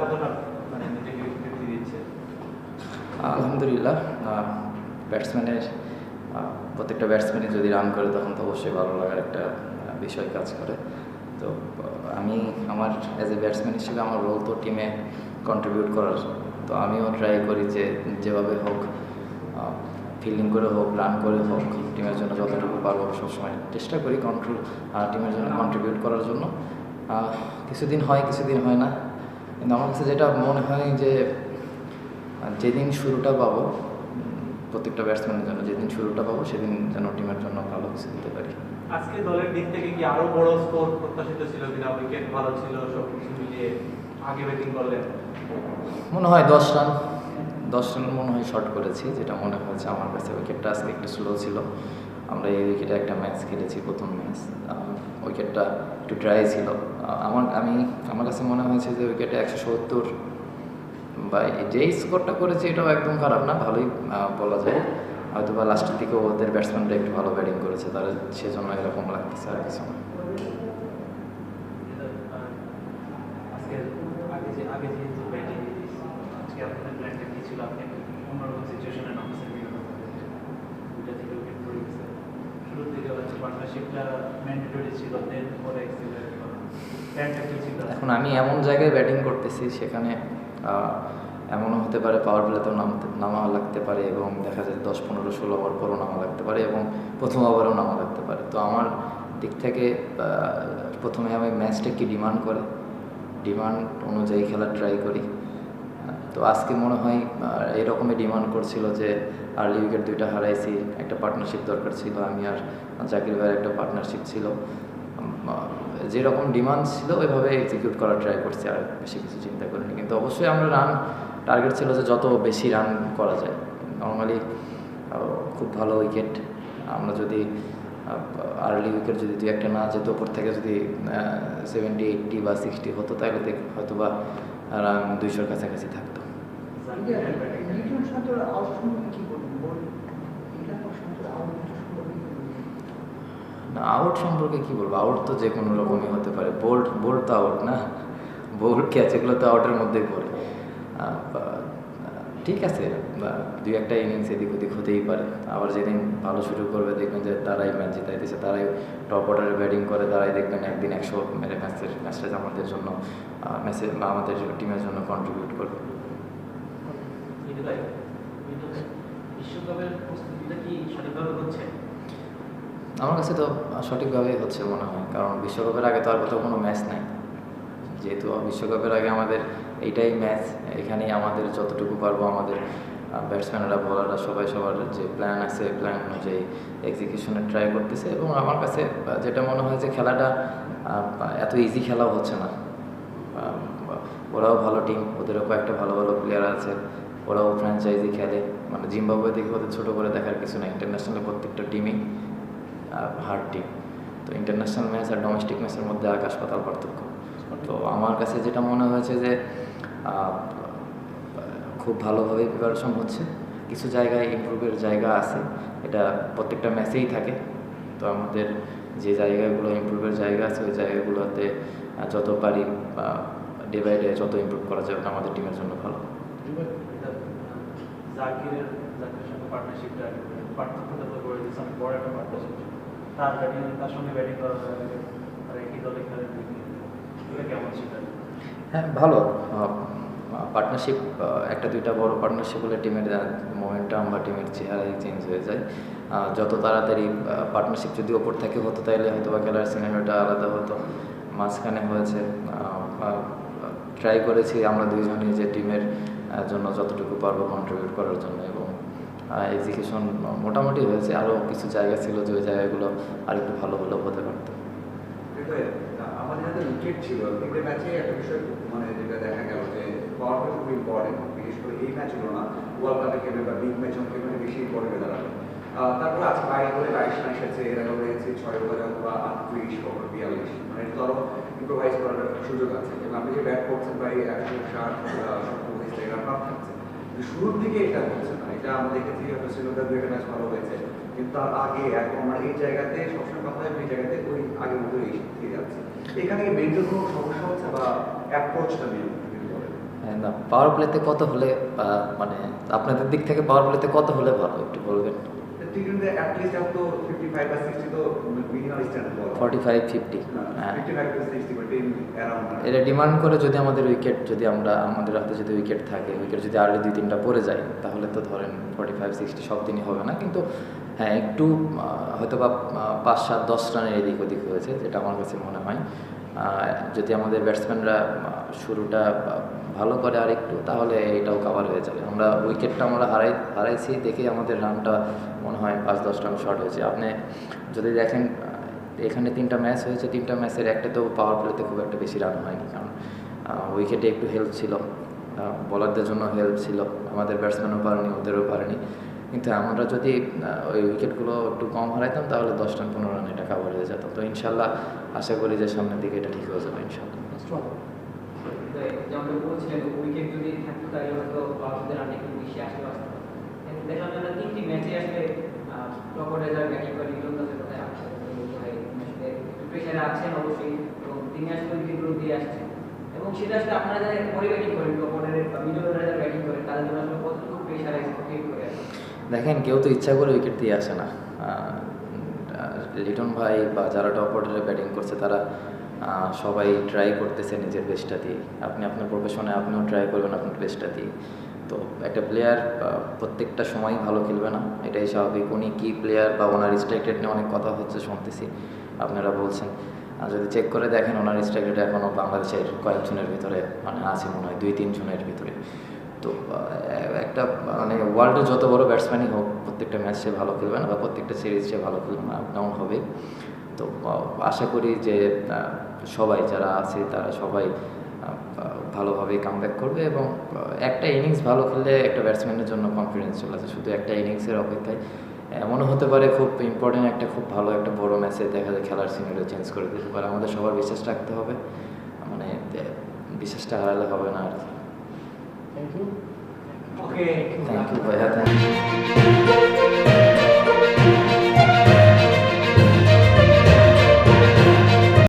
কতটা মানে আলহামদুলিল্লাহ ব্যাটসম্যানের প্রত্যেকটা ব্যাটসম্যানই যদি রান করে, তখন তো অবশ্যই ভালো লাগার একটা বিষয় কাজ করে। তো, আমি আমার অ্যাজ এ ব্যাটসম্যান হিসেবে আমার রোল তো টিমে কন্ট্রিবিউট করার। তো আমিও ট্রাই করি যে, যেভাবে হোক ফিল্ডিং করে হোক রান করে হোক টিমের জন্য যতটুকু পারব সবসময় চেষ্টা করি কন্ট্রোল টিমের জন্য কন্ট্রিবিউট করার জন্য। কিছুদিন হয় কিছুদিন হয় না। কিন্তু আমার কাছে যেটা মনে হয় যে যেদিন শুরুটা পাবো প্রত্যেকটা ব্যাটসম্যানের জন্য যেদিন শুরুটা পাবো সেদিন যেন টিমের জন্য ভালো কিছু দিতে পারি। আজকে দলের দিক থেকে কি আরও বড় স্কোর প্রত্যাশিত ছিল কিনা? উইকেট ভালো ছিল সব কিছু মিলিয়ে আগে ব্যাটিং করলেন? মনে হয় দশ রান দশ রান মনে হয় শর্ট করেছি যেটা মনে হয়েছে আমার কাছে উইকেটটা আজকে একটু স্লো ছিল। আমরা এই উইকেটে একটা ম্যাচ খেলেছি প্রথম ম্যাচ উইকেটটা একটু ড্রাই ছিল। আমার, আমি, আমার কাছে মনে হয়েছে যে উইকেটে একশো সত্তর বা যেই স্কোরটা করেছে এটাও একদম খারাপ না, ভালোই বলা যায়। হয়তো বা লাস্টের দিকে ওদের ব্যাটসম্যানরা একটু ভালো ব্যাটিং করেছে, তারা সেজন্য এরকম লাগতেছে আর কিছু না। ছিল? আপনি অন্যরকম সিচুয়েশনে নামছেন দুইটা থেকে উইকেট পড়ে গেছে শুরুর এখন আমি এমন জায়গায় ব্যাটিং করতেছি, সেখানে এমনও হতে পারে পাওয়ার প্লেতেও নামতে নামা লাগতে পারে এবং দেখা যায় দশ, পনেরো, ষোলো ওভার পরও নামা লাগতে পারে এবং প্রথম ওভারেও নামা লাগতে পারে। তো আমার দিক থেকে প্রথমে আমি ম্যাচটা কি ডিমান্ড করে। ডিমান্ড অনুযায়ী খেলার ট্রাই করি। তো আজকে মনে হয় এরকমই ডিমান্ড করছিল যে আর্লি উইকেট দুইটা হারাইছি, একটা পার্টনারশিপ দরকার ছিল, আমি আর জাকির ভাইয়ের একটা পার্টনারশিপ ছিল। যেরকম ডিমান্ড ছিল, ওইভাবে এক্সিকিউট করার ট্রাই করছি, আর বেশি কিছু চিন্তা করিনি। কিন্তু অবশ্যই আমরা রান টার্গেট ছিল যে যত বেশি রান করা যায়। নর্মালি খুব ভালো উইকেট আমরা যদি আর্লি উইকেট যদি দুই একটা না যেত ওপর থেকে যদি সেভেন্টি এইটটি বা সিক্সটি হতো, তাহলে হয়তো বা দুইশোর কাছাকাছি থাকতো জাকিরের ব্যাটিং লিটন সন্তোর আউট সম্পর্কে কি বলব? আউট তো যে কোনো রকমই হতে পারে। বোল্ড বোল্ড তো আউট না? বোল্ড ক্যাচ এগুলো তো আউটের মধ্যেই পড়ে। বা- ঠিক আছে, বা, দুই একটা ইনিংস এদিক ওদিক হতেই পারে। আবার যেদিন ভালো শুরু করবে, দেখবেন যে তারাই ম্যাচ জিতাইতেছে তারাই টপ অর্ডারে ব্যাটিং করে, তারাই দেখবেন একদিন একশো মেরে ম্যাচের, ম্যাচটা আমাদের জন্য ম্যাচে আমাদের টিমের জন্য কন্ট্রিবিউট করবে। আমার কাছে তো সঠিকভাবেই হচ্ছে মনে হয়, কারণ বিশ্বকাপের আগে তো আর কোথাও কোনো ম্যাচ নাই। যেহেতু বিশ্বকাপের আগে আমাদের এইটাই ম্যাচ এখানেই আমাদের যতটুকু পারব আমাদের ব্যাটসম্যানরা বলাররা সবাই সবার যে প্ল্যান আছে প্ল্যান অনুযায়ী এক্সিকিউশনে ট্রাই করতেছে এবং আমার কাছে যেটা মনে হয় যে খেলাটা এত ইজি খেলাও হচ্ছে না। ওরাও ভালো টিম ওদেরও কয়েকটা ভালো ভালো প্লেয়ার আছে ওরাও ফ্র্যাঞ্চাইজি খেলে। মানে জিম্বাবুয়ে দেখে ওদের ছোটো করে দেখার কিছু না ইন্টারন্যাশনালে প্রত্যেকটা টিমই হার্ড টিম তো ইন্টারন্যাশনাল ম্যাচ আর ডোমেস্টিক ম্যাচের মধ্যে আকাশ পাতাল পার্থক্য। তো আমার কাছে যেটা মনে হয়েছে যে খুব ভালোভাবে প্রিপারেশন হচ্ছে। কিছু জায়গায় ইমপ্রুভের জায়গা আছে। এটা প্রত্যেকটা ম্যাচেই থাকে। তো আমাদের যে জায়গাগুলো ইমপ্রুভের জায়গা আছে, ওই জায়গাগুলোতে যত পারি ডে বাই ডে যত ইমপ্রুভ করা যাবে, আমাদের টিমের জন্য ভালো। জাকিরের জাকিরের সঙ্গে পার্টনারশিপটা করে দিচ্ছে বড় একটা ব্যাটিং করা কেমন হ্যাঁ ভালো। পার্টনারশিপ একটা দুইটা বড় পার্টনারশিপ হলে টিমের মোমেন্টাম বা টিমের চেহারাই চেঞ্জ হয়ে যায়। যত তাড়াতাড়ি পার্টনারশিপ যদি ওপর থেকে হতো তাহলে হয়তো বা খেলার সিনেমাটা আলাদা হতো। মাঝখানে হয়েছে ট্রাই করেছি আমরা দুইজনই যে টিমের জন্য যতটুকু পারব কন্ট্রিবিউট করার জন্য এবং এক্সিকিউশন মোটামুটি হয়েছে। আরও কিছু জায়গা ছিল যে ওই জায়গাগুলো আর একটু ভালো হলেও হতে পারতো। একটা বিষয় মানে যেটা দেখা বিশেষ করে এই না বা তারপরে আজকে ছয় ওভারে বা আটত্রিশ ওভার বিয়াল্লিশ। মানে আরও ইম্প্রোভাইজ করার সুযোগ আছে। আপনি যে ব্যাট করছেন প্রায় একশো ষাট সত্তর থাকছে। শুরুর দিকে এটা হচ্ছে না। এটা দেখেছি হয়তো শ্রীলঙ্কার দুই ম্যাচ ভালো হয়েছে। কিন্তু তার আগে এখন এই জায়গাতে সবসময় কথা হয় এই জায়গাতে ওই মতো এই যাচ্ছে। এখানে মেন্টাল কোনো সমস্যা হচ্ছে বা অ্যাপ্রোচটা নেই হ্যাঁ, না পাওয়ার প্লেতে কত হলে মানে আপনাদের দিক থেকে পাওয়ার প্লেতে কত হলে ভালো একটু বলবেন? টি টোয়েন্টি অ্যাটলিস্ট এখন তো ফিফটি বা সিক্সটি তো মিনিমাম স্ট্যান্ডার্ড বল ফর্টি ফাইভ ফিফটি হ্যাঁ। ফিফটি ফাইভ টু এটা ডিমান্ড করে যদি আমাদের উইকেট যদি আমরা আমাদের হাতে যদি উইকেট থাকে উইকেট যদি আর্লি দুই তিনটা পড়ে যায় তাহলে তো ধরেন ফর্টি ফাইভ সিক্সটি সব দিনই হবে না। কিন্তু হ্যাঁ একটু হয়তো বা পাঁচ সাত দশ রানের এদিক ওদিক হয়েছে যেটা আমার কাছে মনে হয়। যদি আমাদের ব্যাটসম্যানরা শুরুটা ভালো করে আর একটু তাহলে এটাও কাভার হয়ে যাবে। আমরা উইকেটটা আমরা হারাই, হারাইছি দেখে আমাদের রানটা মনে হয় পাঁচ, দশ রান শর্ট হয়েছে। আপনি যদি দেখেন, এখানে তিনটা ম্যাচ হয়েছে, তিনটা ম্যাচের একটা তো পাওয়ার প্লেতে খুব একটা বেশি রান হয়নি। কারণ উইকেটে একটু হেল্প ছিল বলারদের জন্য হেল্প ছিল, আমাদের ব্যাটসম্যানও পারেনি, ওদেরও পারেনি। কিন্তু আমরা যদি ওই উইকেটগুলো একটু কম হারাইতাম, তাহলে দশ রান পনেরো রান এটা কাভার হয়ে যেত। তো ইনশাল্লাহ আশা করি যে সামনের দিকে এটা ঠিক হয়ে যাবে, ইনশাল্লাহ। উইকেট যদি থাকতো তাহলে হয়তো ভারতের একটু বেশি আসতে দেখলাম আমরা তিনটি ম্যাচে আসলে টপরেজার ব্যাটিং করে আসলে একটু প্রেশারে আছেন অবশ্যই এবং তিনি আসলে উইকেটগুলো দিয়ে আসছেন। এবং সেটা আসলে আপনারা যারা পরে ব্যাটিং করেন মিডল ব্যাটিং করেন, তাদের জন্য আসলে কতটুকু প্রেশার করে দেখেন, কেউ তো ইচ্ছা করে উইকেট দিয়ে আসে না। লিটন ভাই বা যারা টপ অর্ডারে ব্যাটিং করছে, তারা সবাই ট্রাই করতেছে নিজের বেস্টটা দিয়ে। আপনি আপনার প্রফেশনে আপনিও ট্রাই করবেন আপনার বেস্টটা দিয়ে। তো একটা প্লেয়ার প্রত্যেকটা সময় ভালো খেলবে না। এটাই স্বাভাবিক। উনি কি প্লেয়ার বা ওনার স্ট্রাইক রেট নিয়ে অনেক কথা হচ্ছে শুনতেছি। আপনারা বলছেন। আর যদি চেক করে দেখেন, ওনার স্ট্রাইক রেট এখনও বাংলাদেশের কয়েকজনের ভিতরে মানে আছে মনে হয় দুই, তিন জনের ভিতরে। তো একটা মানে ওয়ার্ল্ডের যত বড় ব্যাটসম্যানই হোক, প্রত্যেকটা ম্যাচ সে ভালো খেলবে না বা প্রত্যেকটা সিরিজ সে ভালো খেলবে না ডাউন হবে। তো আশা করি যে সবাই যারা আছে তারা সবাই ভালোভাবে কামব্যাক করবে এবং একটা ইনিংস ভালো খেললে একটা ব্যাটসম্যানের জন্য কনফিডেন্স চলে আসে। শুধু একটা ইনিংসের অপেক্ষায়। এমনও হতে পারে খুব ইম্পর্টেন্ট একটা খুব ভালো একটা বড় ম্যাচে দেখা যায় খেলার সিনারিও চেঞ্জ করে দিতে পারে। আমাদের সবার বিশ্বাস রাখতে হবে। মানে বিশ্বাসটা হারালে হবে না আর কি। থ্যাংক ইউ থ্যাংক ইউ ভাইয়া থ্যাংক ইউ